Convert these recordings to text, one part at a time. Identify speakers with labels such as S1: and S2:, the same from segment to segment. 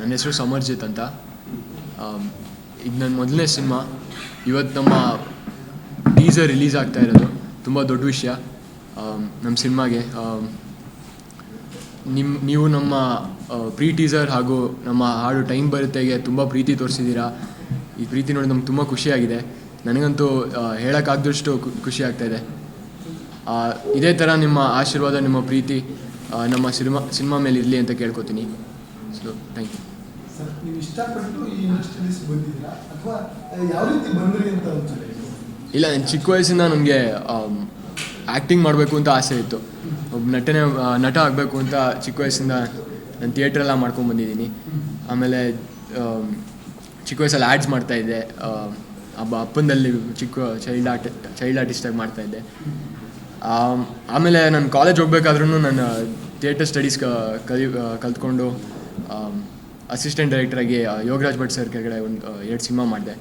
S1: ನನ್ನ ಹೆಸರು ಸಮರ್ಜಿತ್ ಅಂತ. ಇದು ನನ್ನ ಮೊದಲನೇ ಸಿನಿಮಾ. ಇವತ್ತು ನಮ್ಮ ಟೀಸರ್ ರಿಲೀಸ್ ಆಗ್ತಾ ಇರೋದು. ತುಂಬ ದೊಡ್ಡ ವಿಷಯ. ನಮ್ಮ ಸಿನಿಮಾಗೆ. ನಿಮ್ಮ ನೀವು ನಮ್ಮ ಪ್ರೀ ಟೀಸರ್ ಹಾಗೂ ನಮ್ಮ ಹಾಡು ಟೈಮ್ ಬರುತ್ತೆಗೆ ತುಂಬ ಪ್ರೀತಿ ತೋರಿಸಿದ್ದೀರಾ ಈ ಪ್ರೀತಿ ನೋಡಿ ನಮ್ಗೆ ತುಂಬ ಖುಷಿಯಾಗಿದೆ. ನನಗಂತೂ ಹೇಳೋಕ್ಕಾಗದಷ್ಟು ಖುಷಿ ಆಗ್ತಾ ಇದೆ. ಆ, ಇದೇ ಥರ ನಿಮ್ಮ ಆಶೀರ್ವಾದ ನಿಮ್ಮ ಪ್ರೀತಿ ನಮ್ಮ ಸಿನಿಮಾ ಸಿನಿಮಾ ಮೇಲೆ ಇರಲಿ ಅಂತ ಕೇಳ್ಕೊತೀನಿ. ಸೊ ಥ್ಯಾಂಕ್ ಯು
S2: ಸರ್ ನೀವು ಇಷ್ಟಪಟ್ಟು ಈ ಇಂಡಸ್ಟ್ರೀಸ್ ಬಂದಿದ್ದೀರಾ ಅಥವಾ ಯಾವ ರೀತಿ ಬಂದ್ರಿ ಅಂತ ಅನ್ಸುತ್ತೆ
S1: ಇಲ್ಲ ನನ್ನ ಚಿಕ್ಕ ವಯಸ್ಸಿಂದ ನನಗೆ ಆ್ಯಕ್ಟಿಂಗ್ ಮಾಡಬೇಕು ಅಂತ ಆಸೆ ಇತ್ತು. ಒಬ್ಬ ನಟನೆ ನಟ ಆಗಬೇಕು ಅಂತ ಚಿಕ್ಕ ವಯಸ್ಸಿಂದ ನಾನು ಥಿಯೇಟ್ರೆಲ್ಲ ಮಾಡ್ಕೊಂಡು ಬಂದಿದ್ದೀನಿ. ಆಮೇಲೆ ಆಮ್, ಚಿಕ್ಕ ವಯಸ್ಸಲ್ಲಿ ಆ್ಯಡ್ಸ್ ಮಾಡ್ತಾಯಿದ್ದೆ ಅಬ್ಬ ಅಪ್ಪಂದಲ್ಲಿ ಚಿಕ್ಕ ಚೈಲ್ಡ್ ಆರ್ಟ್ ಚೈಲ್ಡ್ ಆರ್ಟಿಸ್ಟಾಗಿ ಮಾಡ್ತಾಯಿದ್ದೆ ಆಮ್, ಆಮೇಲೆ ನಾನು ಕಾಲೇಜ್ ಹೋಗ್ಬೇಕಾದ್ರೂ ನಾನು ಥಿಯೇಟರ್ ಸ್ಟಡೀಸ್ ಕಲಿ ಕಲ್ತ್ಕೊಂಡು ಅಸಿಸ್ಟೆಂಟ್ ಡೈರೆಕ್ಟರಾಗಿ ಯೋಗರಾಜ್ ಭಟ್ ಸರ್ ಕೆಳಗಡೆ ಒಂದು ಎರಡು ಸಿನಿಮಾ ಮಾಡಿದೆ.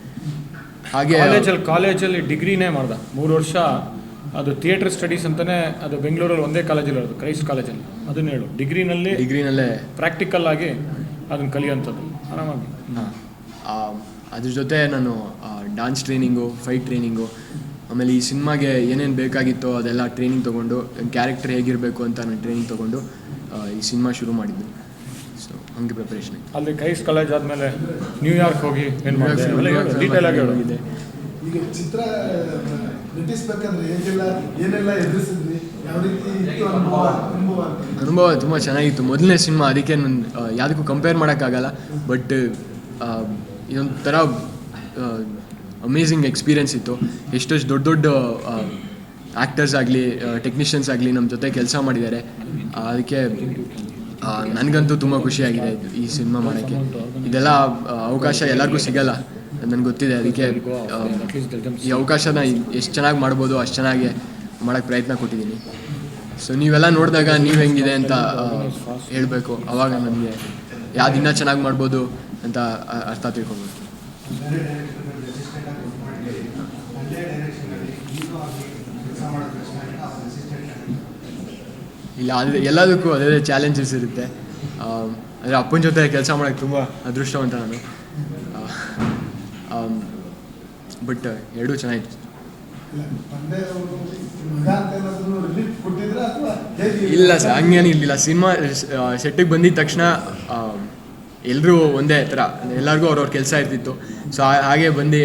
S1: ಹಾಗೆ
S3: ಕಾಲೇಜಲ್ಲಿ ಕಾಲೇಜಲ್ಲಿ ಡಿಗ್ರಿನೇ ಮಾಡ್ದೆ. ಮೂರು ವರ್ಷ ಅದು ಥಿಯೇಟರ್ ಸ್ಟಡೀಸ್ ಅಂತಲೇ ಅದು ಬೆಂಗಳೂರಲ್ಲಿ ಒಂದೇ ಕಾಲೇಜಲ್ಲಿ ಇರೋದು ಕ್ರೈಸ್ಟ್ ಕಾಲೇಜಲ್ಲಿ ಅದನ್ನ ಹೇಳು. ಡಿಗ್ರಿನಲ್ಲಿ
S1: ಡಿಗ್ರಿನಲ್ಲೇ
S3: ಪ್ರಾಕ್ಟಿಕಲ್ ಆಗಿ ಅದನ್ನು ಕಲಿಯೋಂಥದ್ದು ಆರಾಮಾಗಿ.
S1: ಹಾಂ. ಅದ್ರ ಜೊತೆ ನಾನು ಡ್ಯಾನ್ಸ್ ಟ್ರೈನಿಂಗು ಫೈಟ್ ಟ್ರೈನಿಂಗು ಆಮೇಲೆ ಈ ಸಿನಿಮಾಗೆ ಏನೇನು ಬೇಕಾಗಿತ್ತೋ ಅದೆಲ್ಲ ಟ್ರೈನಿಂಗ್ ತೊಗೊಂಡು ಕ್ಯಾರೆಕ್ಟರ್ ಹೇಗಿರಬೇಕು ಅಂತ ನಾನು ಟ್ರೈನಿಂಗ್ ತೊಗೊಂಡು ಈ ಸಿನಿಮಾ ಶುರು ಮಾಡಿದ್ದು. ಹಂಗೆ ಪ್ರಿಪ್ರೇಷನ್
S3: ಅಲ್ಲಿ ಕೈಸ್ ಕಾಲೇಜ್ ಆದಮೇಲೆ ನ್ಯೂಯಾರ್ಕ್ ಹೋಗಿ ಏನು ಮಾಡಿದೆ? ಡೀಟೇಲ್ ಆಗಿ ಹೇಳು.
S2: ಈಗ ಚಿತ್ರ ನಟಿಸ್ಬೇಕಾದ್ರೆ ಹೇಗೆಲ್ಲ ಏನೆಲ್ಲ ಎದುರಿಸಿದ್ರಿ? ಯಾವ ರೀತಿ ಇತ್ತು ಅನುಭವ?
S1: ತುಂಬ ಚೆನ್ನಾಗಿತ್ತು. ಮೊದಲನೇ ಸಿನಿಮಾ ಅದಕ್ಕೆ ನಾನು ಯಾವುದಕ್ಕೂ ಕಂಪೇರ್ ಮಾಡೋಕ್ಕಾಗಲ್ಲ. ಬಟ್ ಇದೊಂಥರ ಅಮೇಝಿಂಗ್ ಎಕ್ಸ್ಪೀರಿಯನ್ಸ್ ಇತ್ತು. ಎಷ್ಟೆಷ್ಟು ದೊಡ್ಡ ದೊಡ್ಡ ಆ್ಯಕ್ಟರ್ಸ್ ಆಗಲಿ ಟೆಕ್ನಿಷಿಯನ್ಸ್ ಆಗಲಿ ನಮ್ಮ ಜೊತೆ ಕೆಲಸ ಮಾಡಿದ್ದಾರೆ. ಅದಕ್ಕೆ ನನಗಂತೂ ತುಂಬ ಖುಷಿಯಾಗಿದೆ ಈ ಸಿನಿಮಾ ಮಾಡೋಕ್ಕೆ. ಇದೆಲ್ಲ ಅವಕಾಶ ಎಲ್ಲರಿಗೂ ಸಿಗಲ್ಲ. ನನಗೆ ಗೊತ್ತಿದೆ, ಅದಕ್ಕೆ ಈ ಅವಕಾಶನ ಎಷ್ಟು ಚೆನ್ನಾಗಿ ಮಾಡ್ಬೋದು, ಅಷ್ಟು ಚೆನ್ನಾಗಿ ಮಾಡೋಕ್ಕೆ ಪ್ರಯತ್ನ ಕೊಟ್ಟಿದ್ದೀನಿ. ಸೊ ನೀವೆಲ್ಲ ನೋಡಿದಾಗ ನೀವು ಹೆಂಗಿದೆ ಅಂತ ಹೇಳಬೇಕು. ಅವಾಗ ನನಗೆ ಯಾವ್ದು ಇನ್ನೂ ಚೆನ್ನಾಗಿ ಮಾಡ್ಬೋದು ಅಂತ ಅರ್ಥ ತಿಳ್ಕೊಬೋದು. ಇಲ್ಲ ಅದು ಎಲ್ಲದಕ್ಕೂ ಅದೇ ಚಾಲೆಂಜಸ್ ಇರುತ್ತೆ. ಅಂದರೆ ಅಪ್ಪನ ಜೊತೆ ಕೆಲಸ ಮಾಡೋಕ್ಕೆ ತುಂಬ ಅದೃಷ್ಟವಂತ ನಾನು. ಬಟ್ ಎರಡೂ ಚೆನ್ನಾಗಿತ್ತು.
S2: ಇಲ್ಲ ಅಂತ ಏನಾದ್ರು ರಿಲೀಫ್ ಅಥವಾ ಹೇಗೆ?
S1: ಇಲ್ಲ ಸರ್ ಹಂಗೇನು ಇರಲಿಲ್ಲ. ಸಿನಿಮಾ ಸೆಟ್ಟಿಗೆ ಬಂದಿದ್ದ ತಕ್ಷಣ ಎಲ್ಲರೂ ಒಂದೇ ಥರ ಎಲ್ಲರಿಗೂ ಅವ್ರವ್ರ ಕೆಲಸ ಇರ್ತಿತ್ತು. ಸೊ ಹಾಗೆ ಬಂದು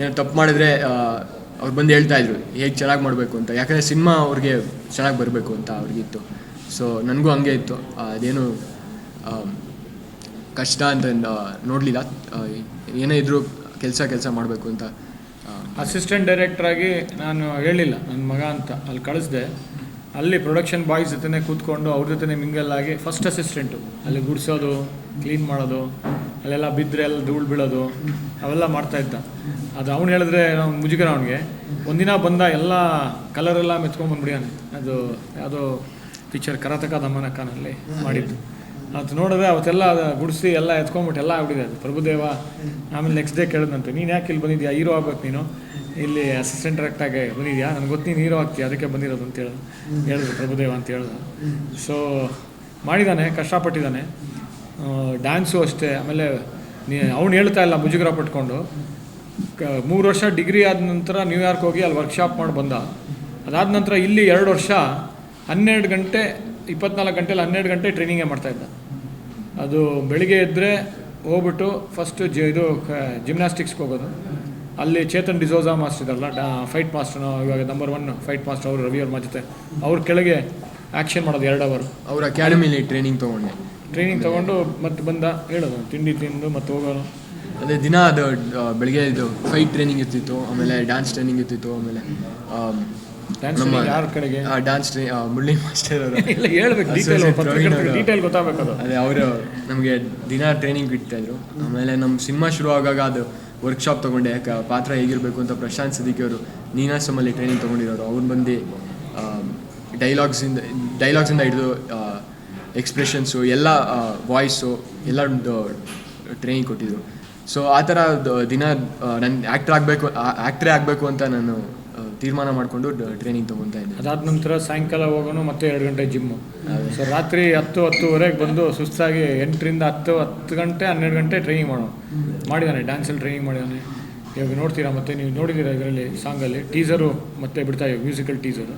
S1: ಏನೋ ತಪ್ಪು ಮಾಡಿದ್ರೆ ಅವ್ರು ಬಂದು ಹೇಳ್ತಾ ಇದ್ರು, ಹೇಗೆ ಚೆನ್ನಾಗಿ ಮಾಡಬೇಕು ಅಂತ. ಯಾಕಂದರೆ ಸಿನಿಮಾ ಅವ್ರಿಗೆ ಚೆನ್ನಾಗಿ ಬರಬೇಕು ಅಂತ ಅವ್ರಿಗಿತ್ತು ಸೊ ನನಗೂ ಹಂಗೆ ಇತ್ತು. ಅದೇನು ಕಷ್ಟ ಅಂತ ನೋಡಲಿಲ್ಲ. ಏನೇ ಇದ್ದರೂ ಕೆಲಸ ಕೆಲಸ ಮಾಡಬೇಕು ಅಂತ
S3: ಅಸಿಸ್ಟೆಂಟ್ ಡೈರೆಕ್ಟ್ರಾಗಿ ನಾನು ಹೇಳಿಲ್ಲ. ನನ್ನ ಮಗ ಅಂತ ಅಲ್ಲಿ ಕಳಿಸ್ದೆ. ಅಲ್ಲಿ ಪ್ರೊಡಕ್ಷನ್ ಬಾಯ್ಸ್ ಜೊತೆನೇ ಕೂತ್ಕೊಂಡು ಅವ್ರ ಜೊತೆ ಮಿಂಗಲ್ ಆಗಿ ಫಸ್ಟ್ ಅಸಿಸ್ಟೆಂಟು ಅಲ್ಲಿ ಗುಡಿಸೋದು ಕ್ಲೀನ್ ಮಾಡೋದು ಅಲ್ಲೆಲ್ಲ ಬಿದ್ದರೆ ಎಲ್ಲ ಧೂಳು ಬೀಳೋದು, ಅವೆಲ್ಲ ಮಾಡ್ತಾ ಇದ್ದ. ಅದು ಅವ್ನು ಹೇಳಿದ್ರೆ ಮುಜುಗರ ಅವನಿಗೆ. ಒಂದಿನ ಬಂದ ಎಲ್ಲ ಕಲರೆಲ್ಲ ಮೆತ್ಕೊಂಬಂದ್ಬಿಡಿಯಾನೆ ಅದು ಯಾವುದೋ ಪಿಕ್ಚರ್ ಕರತಕ ದಮನಕನಲ್ಲಿ ಮಾಡಿದ್ದು. ಅದು ನೋಡಿದ್ರೆ ಅವತ್ತೆಲ್ಲ ಗುಡಿಸಿ ಎಲ್ಲ ಎತ್ಕೊಂಬಿಟ್ಟು ಎಲ್ಲ ಆಗ್ಬಿಟ್ಟಿದೆ ಅದು. ಪ್ರಭುದೇವ, ಆಮೇಲೆ ನೆಕ್ಸ್ಟ್ ಡೇ ಕೇಳಿದಂತೆ ನೀನು ಯಾಕೆ ಇಲ್ಲಿ ಬಂದಿದ್ಯಾ? ಹೀರೋ ಆಗ್ಬೇಕು ನೀನು? ಇಲ್ಲಿ ಅಸಿಸ್ಟೆಂಟ್ ಡೈರೆಕ್ಟಾಗಿ ಬಂದಿದ್ಯಾ? ನನಗೆ ಗೊತ್ತು ನೀನು ಹೀರೋ ಆಗ್ತೀಯ, ಅದಕ್ಕೆ ಬಂದಿರೋದು ಅಂತ ಹೇಳಿದ್ರು ಹೇಳಿದ್ರು ಪ್ರಭುದೇವ ಅಂತ ಹೇಳಿದ್ರು. ಸೊ ಮಾಡಿದ್ದಾನೆ ಕಷ್ಟಪಟ್ಟಿದ್ದಾನೆ ಡ್ಯಾನ್ಸು ಅಷ್ಟೇ. ಆಮೇಲೆ ನೀ ಅವ್ನು ಹೇಳ್ತಾ ಇಲ್ಲ, ಮುಜುಗರ ಪಟ್ಕೊಂಡು. ಮೂರು ವರ್ಷ ಡಿಗ್ರಿ ಆದ ನಂತರ ನ್ಯೂಯಾರ್ಕ್ ಹೋಗಿ ಅಲ್ಲಿ ವರ್ಕ್ಶಾಪ್ ಮಾಡಿ ಬಂದ. ಅದಾದ ನಂತರ ಇಲ್ಲಿ ಎರಡು ವರ್ಷ ಹನ್ನೆರಡು ಗಂಟೆ, ಇಪ್ಪತ್ನಾಲ್ಕು ಗಂಟೆಲಿ ಹನ್ನೆರಡು ಗಂಟೆ ಟ್ರೈನಿಂಗೇ ಮಾಡ್ತಾಯಿದ್ದ ಅದು ಬೆಳಿಗ್ಗೆ ಎದ್ದರೆ ಹೋಗ್ಬಿಟ್ಟು ಫಸ್ಟು ಜಿ ಇದು ಜಿಮ್ನಾಸ್ಟಿಕ್ಸ್ಗೆ ಹೋಗೋದು. ಅಲ್ಲಿ ಚೇತನ್ ಡಿಸೋಜಾ ಮಾಸ್ಟರ್ ಇದಾರಲ್ಲ ಡಾ ಫೈಟ್ ಮಾಸ್ಟರ್ನು ಇವಾಗ ನಂಬರ್ ಒನ್ ಫೈಟ್ ಮಾಸ್ಟರ್ ಅವರು, ರವಿ ಅವ್ರ ಜೊತೆ. ಅವ್ರ ಕೆಳಗೆ ಆ್ಯಕ್ಷನ್ ಮಾಡೋದು ಎರಡು ಅವರು
S1: ಅವ್ರ ಅಕಾಡೆಮಿಲಿ ಟ್ರೈನಿಂಗ್ ತೊಗೊಂಡೆ.
S3: ಟ್ರೈನಿಂಗ್ ತಗೊಂಡು ಮತ್ತೆ ಬಂದ ಹೇಳೋದು ತಿಂಡಿ ತಿಂದು ಮತ್ತೆ ಹೋಗೋನು
S1: ಅದೇ ದಿನ ಅದು ಬೆಳಗ್ಗೆ ಇದು ಫೈಟ್ ಟ್ರೈನಿಂಗ್ ಇರ್ತಿತ್ತು ಆಮೇಲೆ ಡ್ಯಾನ್ಸ್ ಟ್ರೈನಿಂಗ್ ಇರ್ತಿತ್ತು ಆಮೇಲೆ
S3: ಡ್ಯಾನ್ಸ್ ಯಾರ ಕಡೆಗೆ?
S1: ಡ್ಯಾನ್ಸ್ ಟ್ರೈ ಮುರಳಿ ಮಾಸ್ಟರ್ ಅವರು.
S3: ಹೇಳ್ಬೇಕು ಡೀಟೇಲ್ ಗೊತ್ತಾಗಬೇಕು ಅದು.
S1: ಅವರು ನಮಗೆ ದಿನ ಟ್ರೈನಿಂಗ್ ಇಡ್ತಾಯಿದ್ರು ಆಮೇಲೆ ನಮ್ಮ ಸಿನಿಮಾ ಶುರು ಆಗಾಗ ಅದು ವರ್ಕ್ಶಾಪ್ ತಗೊಂಡೆ. ಯಾಕೆ ಪಾತ್ರ ಹೇಗಿರಬೇಕು ಅಂತ ಪ್ರಶಾಂತ್ ಸಿದ್ದಿಕಿ ಅವರು ನೀನಾಸಮಲ್ಲಿ ಟ್ರೈನಿಂಗ್ ತಗೊಂಡಿರೋರು ಅವ್ರು ಬಂದು ಡೈಲಾಗ್ಸಿಂದ ಡೈಲಾಗ್ಸಿಂದ ಹಿಡಿದು ಎಕ್ಸ್ಪ್ರೆಷನ್ಸು ಎಲ್ಲ ವಾಯ್ಸು ಎಲ್ಲ ಟ್ರೈನಿಂಗ್ ಕೊಟ್ಟಿದ್ದರು ಸೊ ಆ ಥರ ದಿನ ನನ್ನ ಆ್ಯಕ್ಟರ್ ಆಗಬೇಕು ಆ್ಯಕ್ಟ್ರೇ ಆಗಬೇಕು ಅಂತ ನಾನು ತೀರ್ಮಾನ ಮಾಡಿಕೊಂಡು ಟ್ರೈನಿಂಗ್ ತೊಗೊತಾ ಇದ್ದೆ
S3: ಅದಾದ ನಂತರ ಸಾಯಂಕಾಲ ಹೋಗೋನು ಮತ್ತೆ ಎರಡು ಗಂಟೆ ಜಿಮ್ಮು. ಸೊ ರಾತ್ರಿ ಹತ್ತು ಹತ್ತುವರೆಗೆ ಬಂದು ಸುಸ್ತಾಗಿ ಎಂಟರಿಂದ ಹತ್ತು ಹತ್ತು ಗಂಟೆ ಹನ್ನೆರಡು ಗಂಟೆ ಟ್ರೈನಿಂಗ್ ಮಾಡೋ ಮಾಡಿದ್ದಾನೆ ಡ್ಯಾನ್ಸಲ್ಲಿ ಟ್ರೈನಿಂಗ್ ಮಾಡಿದ್ದಾನೆ ಇವಾಗ ನೋಡ್ತೀರಾ ಮತ್ತೆ ನೀವು ನೋಡಿದ್ದೀರಾ ಇದರಲ್ಲಿ ಸಾಂಗಲ್ಲಿ ಟೀಸರು ಮತ್ತೆ ಬಿಡ್ತಾ ಇವಾಗ ಮ್ಯೂಸಿಕಲ್ ಟೀಸರು